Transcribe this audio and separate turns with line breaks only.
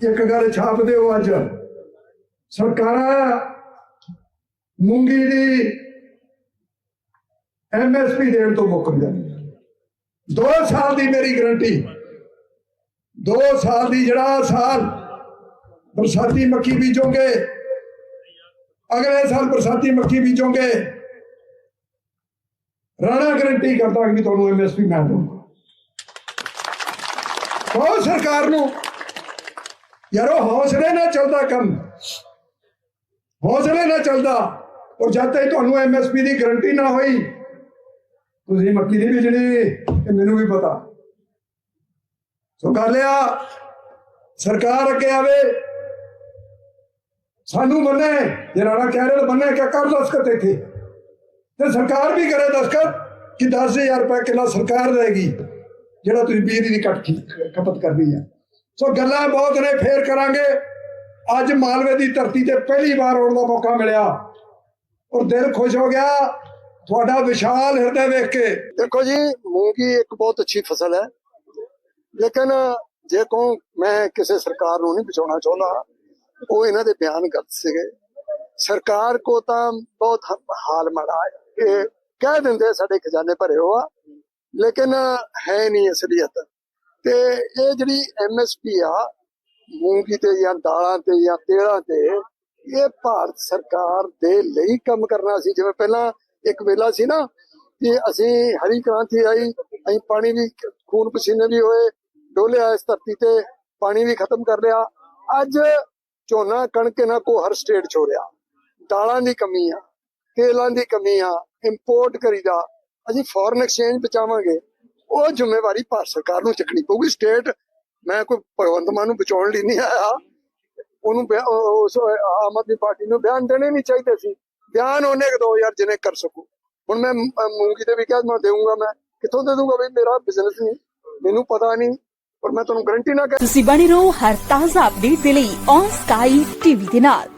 ਇੱਕ ਗੱਲ ਛਾਪ ਦਿਓ ਅੱਜ। ਸਰਕਾਰਾਂ ਮੂੰਗੀ ਦੀ ਐਮਐਸਪੀ ਦੇਣ ਤੋਂ ਮੁੱਕ ਜਾਂਦੀਆਂ ਦੋ ਸਾਲ ਦੀ ਮੇਰੀ ਗਰੰਟੀ। ਦੋ ਸਾਲ ਦੀ ਜਿਹੜਾ ਸਾਲ ਬਰਸਾਤੀ ਮੱਕੀ ਬੀਜੋਗੇ, ਅਗਲੇ ਸਾਲ ਬਰਸਾਤੀ ਮੱਕੀ ਬੀਜੋਗੇ, ਰਾਣਾ ਗਰੰਟੀ ਕਰਦਾ ਕਿ ਤੁਹਾਨੂੰ ਐਮਐਸਪੀ ਮੈਂ ਦਊਂਗਾ। ਉਹ ਸਰਕਾਰ ਨੂੰ ਯਾਰੋ, ਹੌਸਲੇ ਨਾਲ ਚੱਲਦਾ ਕੰਮ। ਹੌਸਲੇ ਨਾਲ ਚੱਲਦਾ। ਔਰ ਜਦ ਤੱਕ ਤੁਹਾਨੂੰ ਐਮਐਸਪੀ ਦੀ ਗਰੰਟੀ ਨਾ ਹੋਈ, ਤੁਸੀਂ ਮੱਕੀ ਨਹੀਂ ਬੀਜਣੀ ਇਹ ਮੈਨੂੰ ਵੀ ਪਤਾ। ਸੋ ਕਰ ਲਿਆ, ਸਰਕਾਰ ਅੱਗੇ ਆਵੇ। ਸਾਨੂੰ ਮੰਨੇ, ਜੇ ਰਾਣਾ ਕਹਿ ਰਿਹਾ ਮੰਨੇ ਕਿ ਕਰ ਦਸਕਤ ਇੱਥੇ। ਤੇ ਸਰਕਾਰ ਵੀ ਕਰੇ ਦਸਕਤ ਕਿ 10000 ਰੁਪਏ ਕਿੱਲਾ ਸਰਕਾਰ ਦੇਗੀ ਜਿਹੜਾ ਤੁਸੀਂ ਬਿਜਲੀ ਦੀ ਕੱਟ ਖਪਤ ਕਰਨੀ ਹੈ ਸੋ ਗੱਲਾਂ ਬਹੁਤ ਨੇ, ਫੇਰ ਕਰਾਂਗੇ। ਅੱਜ ਮਾਲਵੇ ਦੀ ਧਰਤੀ ਤੇ ਪਹਿਲੀ ਵਾਰ ਆਉਣ ਦਾ ਮੌਕਾ ਮਿਲਿਆ। ਔਰ ਦਿਲ ਖੁਸ਼ ਹੋ ਗਿਆ ਤੁਹਾਡਾ ਵਿਸ਼ਾਲ ਹਿਰਦੇ ਵੇਖ ਕੇ।
ਦੇਖੋ ਜੀ ਮੂੰਗੀ ਇੱਕ ਬਹੁਤ ਅੱਛੀ ਫਸਲ ਹੈ। ਲੇਕਿਨ ਜੇ ਕੋ ਮੈਂ ਕਿਸੇ ਸਰਕਾਰ ਨੂੰ ਨਹੀਂ ਬਚਾਉਣਾ ਚਾਹੁੰਦਾ। ਉਹ ਇਹਨਾਂ ਦੇ ਬਿਆਨ ਗਲਤ ਸੀਗੇ। ਸਰਕਾਰ ਕੋ ਤਾਂ ਬਹੁਤ ਹਾਲ ਮਾੜਾ ਹੈ ਇਹ ਕਹਿ ਦਿੰਦੇ ਸਾਡੇ ਖਜ਼ਾਨੇ ਭਰੇ ਹੋ ਲੇਕਿਨ ਹੈ ਨਹੀਂ ਅਸਲੀਅਤ। ਤੇ ਇਹ ਜਿਹੜੀ ਐਮਐਸਪੀ ਆ, ਮੂੰਗੀ ਤੇ ਜਾਂ ਦਾਲਾਂ ਤੇ ਜਾਂ ਤੇਲਾਂ ਤੇ, ਇਹ ਭਾਰਤ ਸਰਕਾਰ ਦੇ ਲਈ ਕੰਮ ਕਰਨਾ ਸੀ। ਜਿਵੇਂ ਪਹਿਲਾਂ ਇੱਕ ਵੇਲਾ ਸੀ ਨਾ, ਕਿ ਅਸੀਂ ਹਰੀ ਕ੍ਰਾਂਤੀ ਆਈ, ਅਸੀਂ ਪਾਣੀ ਵੀ, ਖੂਨ ਪਸੀਨੇ ਵੀ ਹੋਏ, ਡੋਲਿਆ ਇਸ ਧਰਤੀ ਤੇ, ਪਾਣੀ ਵੀ ਖਤਮ ਕਰ ਲਿਆ। ਅੱਜ ਝੋਨਾ ਕਣਕ ਨਾ ਕੋ ਹਰ ਸਟੇਟ ਚ ਹੋ ਰਿਹਾ। ਦਾਲਾਂ ਦੀ ਕਮੀ ਆ, ਤੇਲਾਂ ਦੀ ਕਮੀ ਆ ਇੰਪੋਰਟ ਕਰੀਦਾ। ਅਸੀਂ ਫੋਰਨ ਐਕਸਚੇਂਜ ਬਚਾਵਾਂਗੇ। ਉਹ ਜ਼ਿੰਮੇਵਾਰੀ ਭਾਰਤ ਸਰਕਾਰ ਨੂੰ ਚੱਕਣੀ ਪਊਗੀ। ਸਟੇਟ ਮੈਂ ਕੋਈ ਭਗਵੰਤ ਮਾਨ ਨੂੰ ਬਚਾਉਣ ਲਈ ਨਹੀਂ ਆਇਆ। ਉਹਨੂੰ ਉਸ ਆਮ ਆਦਮੀ ਪਾਰਟੀ ਨੂੰ ਬਿਆਨ ਦੇਣੇ ਨਹੀਂ ਚਾਹੀਦੇ ਸੀ। ਬਿਆਨ ਉਹਨੇ ਦੋ ਯਾਰ ਜਿਹਨੇ ਕਰ ਸਕੂ। ਹੁਣ ਮੈਂ ਮ- ਮੂੰਗੀ ਤੇ ਵੀ ਕਿਹਾ, ਮੈਂ ਦੇਊਂਗਾ ਮੈਂ। ਕਿੱਥੋਂ ਦੇ ਦੂੰਗਾ ਬਈ? ਮੇਰਾ ਬਿਜ਼ਨਸ ਨਹੀਂ। ਮੈਨੂੰ ਪਤਾ ਨਹੀਂ। ਪਰ ਮੈਂ ਤੁਹਾਨੂੰ ਗਰੰਟੀ ਨਾ ਕਰ
ਤੁਸੀਂ ਬਣੇ ਰਹੋ ਹਰ ਤਾਜ਼ਾ ਅਪਡੇਟ ਦੇ ਲਈ ਔਨ ਸਕਾਈ ਟੀਵੀ ਦੇ ਨਾਲ।